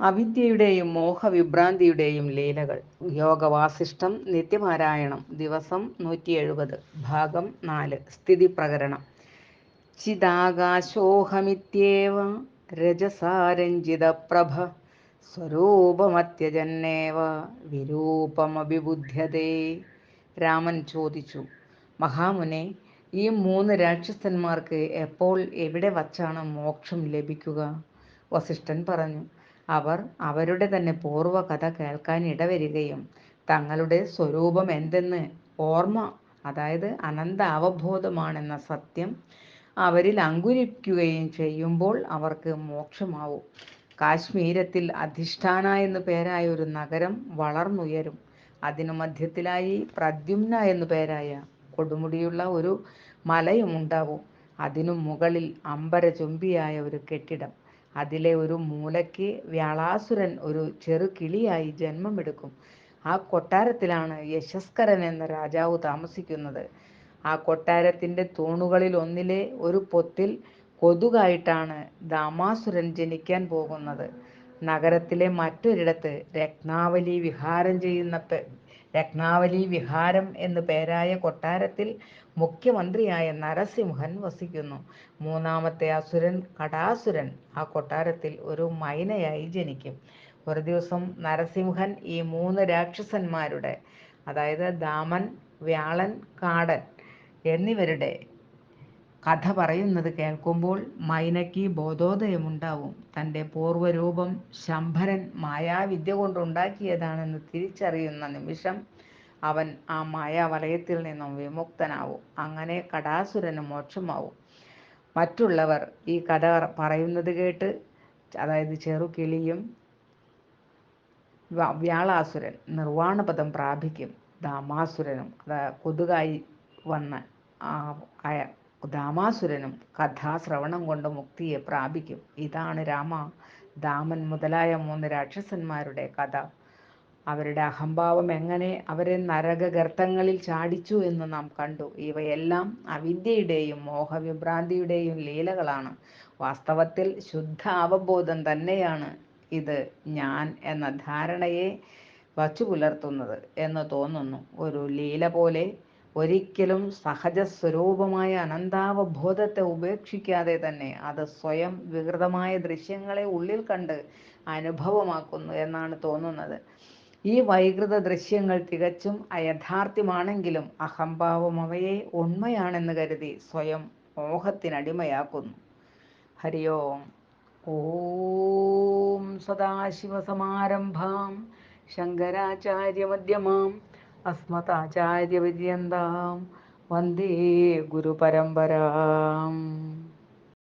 അവിദ്യയുടെയും മോഹവിഭ്രാന്തിയുടെയും ലീലകൾ. യോഗവാസിഷ്ടം നിത്യപാരായണം ദിവസം നൂറ്റി എഴുപത് ഭാഗം നാല് സ്ഥിതി പ്രകരണം ചിതാകാശോഹമിത്യേവ രജസാരഞ്ജിത പ്രഭ സ്വരൂപമത്യജന്നേവ വിരൂപമഭിബുദ്ധ്യതേ. രാമൻ ചോദിച്ചു മഹാമുനെ ഈ മൂന്ന് രാക്ഷസന്മാർക്ക് എപ്പോൾ എവിടെ വച്ചാണ് മോക്ഷം ലഭിക്കുക? വസിഷ്ഠൻ പറഞ്ഞു അവർ അവരുടെ തന്നെ പൂർവ കഥ കേൾക്കാൻ ഇടവരികയും തങ്ങളുടെ സ്വരൂപം എന്തെന്ന് ഓർമ്മ അതായത് അനന്ത അവബോധമാണെന്ന സത്യം അവരിൽ അങ്കുരിക്കുകയും ചെയ്യുമ്പോൾ അവർക്ക് മോക്ഷമാവും. കാശ്മീരത്തിൽ അധിഷ്ഠാന എന്നു പേരായ ഒരു നഗരം വളർന്നുയരും. അതിനു മധ്യത്തിലായി പ്രദ്യുമ്ന എന്നു പേരായ കൊടുമുടിയുള്ള ഒരു മലയും ഉണ്ടാവും. അതിനു മുകളിൽ അമ്പരചുംബിയായ ഒരു കെട്ടിടം. അതിലെ ഒരു മൂലയ്ക്ക് വ്യാളാസുരൻ ഒരു ചെറു കിളിയായി ജന്മമെടുക്കും. ആ കൊട്ടാരത്തിലാണ് യശസ്കരൻ എന്ന രാജാവ് താമസിക്കുന്നത്. ആ കൊട്ടാരത്തിന്റെ തൂണുകളിൽ ഒന്നിലെ ഒരു പൊത്തിൽ കൊതുകായിട്ടാണ് ദാമാസുരൻ ജനിക്കാൻ പോകുന്നത്. നഗരത്തിലെ മറ്റൊരിടത്ത് രത്നാവലി വിഹാരം ചെയ്യുന്ന രത്നാവലി വിഹാരം എന്നു പേരായ കൊട്ടാരത്തിൽ മുഖ്യമന്ത്രിയായ നരസിംഹൻ വസിക്കുന്നു. മൂന്നാമത്തെ അസുരൻ കടാസുരൻ ആ കൊട്ടാരത്തിൽ ഒരു മൈനയായി ജനിക്കും. ഒരു ദിവസം നരസിംഹൻ ഈ മൂന്ന് രാക്ഷസന്മാരുടെ അതായത് ദാമൻ വ്യാളൻ കാടൻ എന്നിവരുടെ കഥ പറയുന്നത് കേൾക്കുമ്പോൾ മൈനയ്ക്ക് ബോധോദയമുണ്ടാവും. തന്റെ പൂർവരൂപം ശംഭരൻ മായാവിദ്യ കൊണ്ടുണ്ടാക്കിയതാണെന്ന് തിരിച്ചറിയുന്ന നിമിഷം അവൻ ആ മായാവലയത്തിൽ നിന്നും വിമുക്തനാവും. അങ്ങനെ കടാസുരന് മോക്ഷമാവും. മറ്റുള്ളവർ ഈ കഥ പറയുന്നത് കേട്ട് അതായത് ചെറുകിളിയും വ്യാളാസുരൻ നിർവാണപദം പ്രാപിക്കും. ദാമാസുരനും കൊതുകായി വന്ന ദാമാസുരനും കഥാശ്രവണം കൊണ്ട് മുക്തിയെ പ്രാപിക്കും. ഇതാണ് രാമ ദാമൻ മുതലായ മൂന്ന് രാക്ഷസന്മാരുടെ കഥ. അവരുടെ അഹംഭാവം എങ്ങനെ അവരെ നരകഗർത്തങ്ങളിൽ ചാടിച്ചു എന്ന് നാം കണ്ടു. ഇവയെല്ലാം അവിദ്യയുടെയും മോഹവിഭ്രാന്തിയുടെയും ലീലകളാണ്. വാസ്തവത്തിൽ ശുദ്ധ അവബോധം തന്നെയാണ് ഇത് ഞാൻ എന്ന ധാരണയെ വച്ചു പുലർത്തുന്നത് എന്ന് തോന്നുന്നു. ഒരു ലീല പോലെ ഒരിക്കലും സഹജ സ്വരൂപമായ അനന്താവബോധത്തെ ഉപേക്ഷിക്കാതെ തന്നെ അത് സ്വയം വികൃതമായ ദൃശ്യങ്ങളെ ഉള്ളിൽ കണ്ട് അനുഭവമാക്കുന്നു എന്നാണ് തോന്നുന്നത്. ഈ വൈകൃത ദൃശ്യങ്ങൾ തികച്ചും അയഥാർത്ഥ്യമാണെങ്കിലും അഹംഭാവം അവയെ ഉണ്മയാണെന്ന് കരുതി സ്വയം മോഹത്തിനടിമയാക്കുന്നു. ഹരി ഓം. ഓം സദാശിവസമാരംഭാം. ശങ്കരാചാര്യമധ്യമാം. അസ്മതാചാര്യപര്യന്താം വന്ദേ ഗുരുപരമ്പരാം